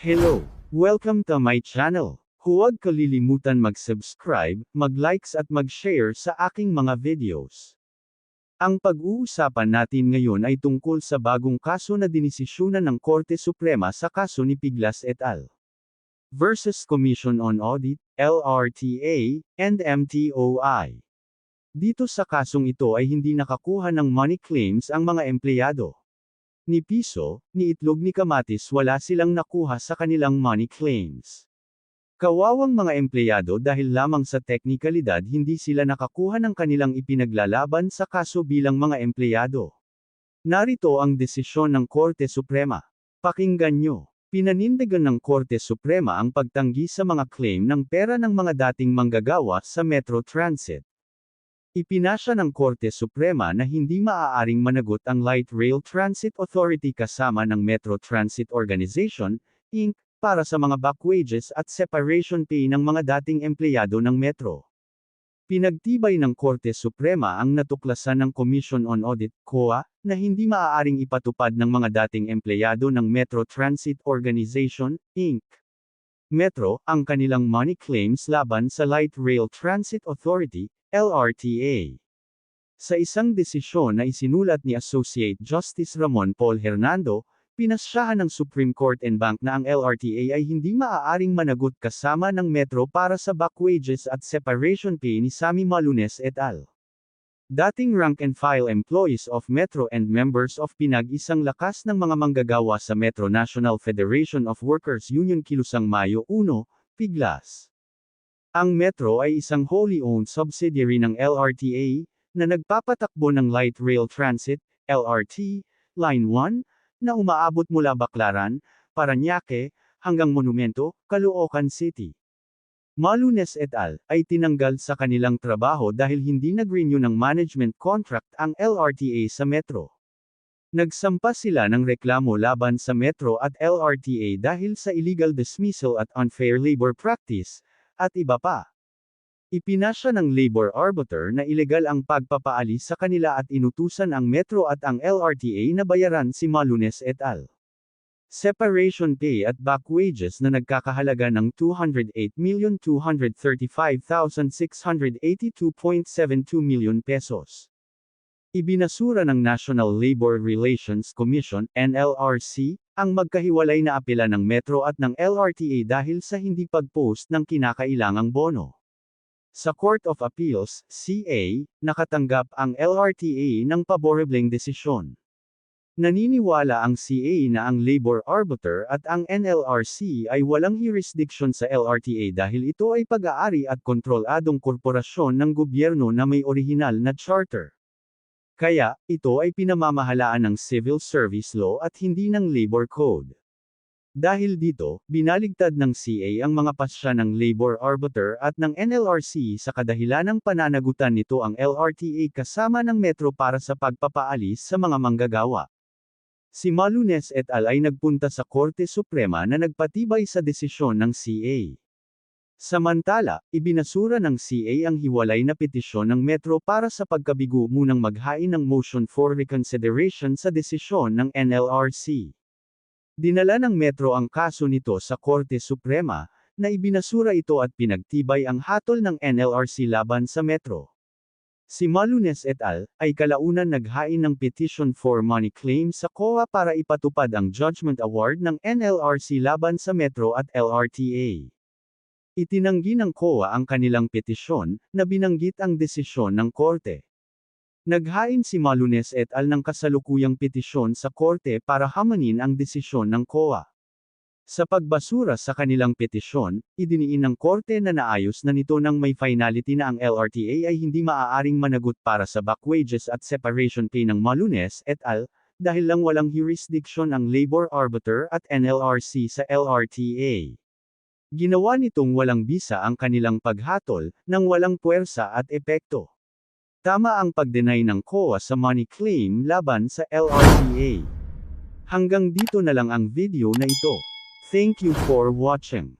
Hello! Welcome to my channel. Huwag kalilimutan mag-subscribe, mag-likes at mag-share sa aking mga videos. Ang pag-uusapan natin ngayon ay tungkol sa bagong kaso na dinisisyonan ng Korte Suprema sa kaso ni Piglas et al. versus Commission on Audit, LRTA, and MTOI. Dito sa kasong ito ay hindi nakakuha ng money claims ang mga empleyado. Ni Piso, ni Itlog ni Kamatis wala silang nakuha sa kanilang money claims. Kawawang mga empleyado dahil lamang sa teknikalidad hindi sila nakakuha ng kanilang ipinaglalaban sa kaso bilang mga empleyado. Narito ang desisyon ng Korte Suprema. Pakinggan nyo. Pinanindigan ng Korte Suprema ang pagtanggi sa mga claim ng pera ng mga dating manggagawa sa Metro Transit. Ipinasya ng Korte Suprema na hindi maaaring managot ang Light Rail Transit Authority kasama ng Metro Transit Organization, Inc., para sa mga back wages at separation pay ng mga dating empleyado ng Metro. Pinagtibay ng Korte Suprema ang natuklasan ng Commission on Audit, COA, na hindi maaaring ipatupad ng mga dating empleyado ng Metro Transit Organization, Inc. Metro, ang kanilang money claims laban sa Light Rail Transit Authority, LRTA. Sa isang desisyon na isinulat ni Associate Justice Ramon Paul Hernando, pinasyahan ng Supreme Court and Bank na ang LRTA ay hindi maaaring managot kasama ng Metro para sa back wages at separation pay ni Sammy Malunes et al. Dating rank and file employees of Metro and members of PINAG isang lakas ng mga manggagawa sa Metro National Federation of Workers Union Kilusang Mayo 1, Piglas. Ang Metro ay isang wholly owned subsidiary ng LRTA, na nagpapatakbo ng Light Rail Transit, LRT, Line 1, na umaabot mula Baclaran, Paranaque, hanggang Monumento, Caloocan City. Malunes et al. ay tinanggal sa kanilang trabaho dahil hindi nag-renew ng management contract ang LRTA sa Metro. Nagsampa sila ng reklamo laban sa Metro at LRTA dahil sa illegal dismissal at unfair labor practice, at iba pa. Ipinasya ng labor arbiter na ilegal ang pagpapaalis sa kanila at inutusan ang Metro at ang LRTA na bayaran si Malunes et al. Separation pay at back wages na nagkakahalaga ng 208,235,682.72 million pesos. Ibinasura ng National Labor Relations Commission, NLRC, ang magkahiwalay na apela ng Metro at ng LRTA dahil sa hindi pag-post ng kinakailangang bono. Sa Court of Appeals, CA, nakatanggap ang LRTA ng paborebleng desisyon. Naniniwala ang CA na ang labor arbiter at ang NLRC ay walang jurisdiction sa LRTA dahil ito ay pag-aari at kontroladong korporasyon ng gobyerno na may orihinal na charter. Kaya, ito ay pinamamahalaan ng civil service law at hindi ng labor code. Dahil dito, binaligtad ng CA ang mga pasya ng labor arbiter at ng NLRC sa kadahilanang pananagutan nito ang LRTA kasama ng Metro para sa pagpapaalis sa mga manggagawa. Si Malunes et al. ay nagpunta sa Korte Suprema na nagpatibay sa desisyon ng CA. Samantala, ibinasura ng CA ang hiwalay na petisyon ng Metro para sa pagkabigo munang maghain ng motion for reconsideration sa desisyon ng NLRC. Dinala ng Metro ang kaso nito sa Korte Suprema, na ibinasura ito at pinagtibay ang hatol ng NLRC laban sa Metro. Si Malunes et al. ay kalaunan naghain ng petition for money claim sa COA para ipatupad ang judgment award ng NLRC laban sa Metro at LRTA. Itinanggi ng COA ang kanilang petisyon, na binanggit ang desisyon ng korte. Naghain si Malunes et al. ng kasalukuyang petisyon sa korte para hamanin ang desisyon ng COA. Sa pagbasura sa kanilang petisyon, idiniin ng korte na naayos na nito nang may finality na ang LRTA ay hindi maaaring managot para sa back wages at separation pay ng Malunes et al., dahil lang walang jurisdiction ang labor arbiter at NLRC sa LRTA. Ginawa nitong walang bisa ang kanilang paghatol, nang walang puwersa at epekto. Tama ang pagdenay ng COA sa money claim laban sa LRTA. Hanggang dito na lang ang video na ito. Thank you for watching.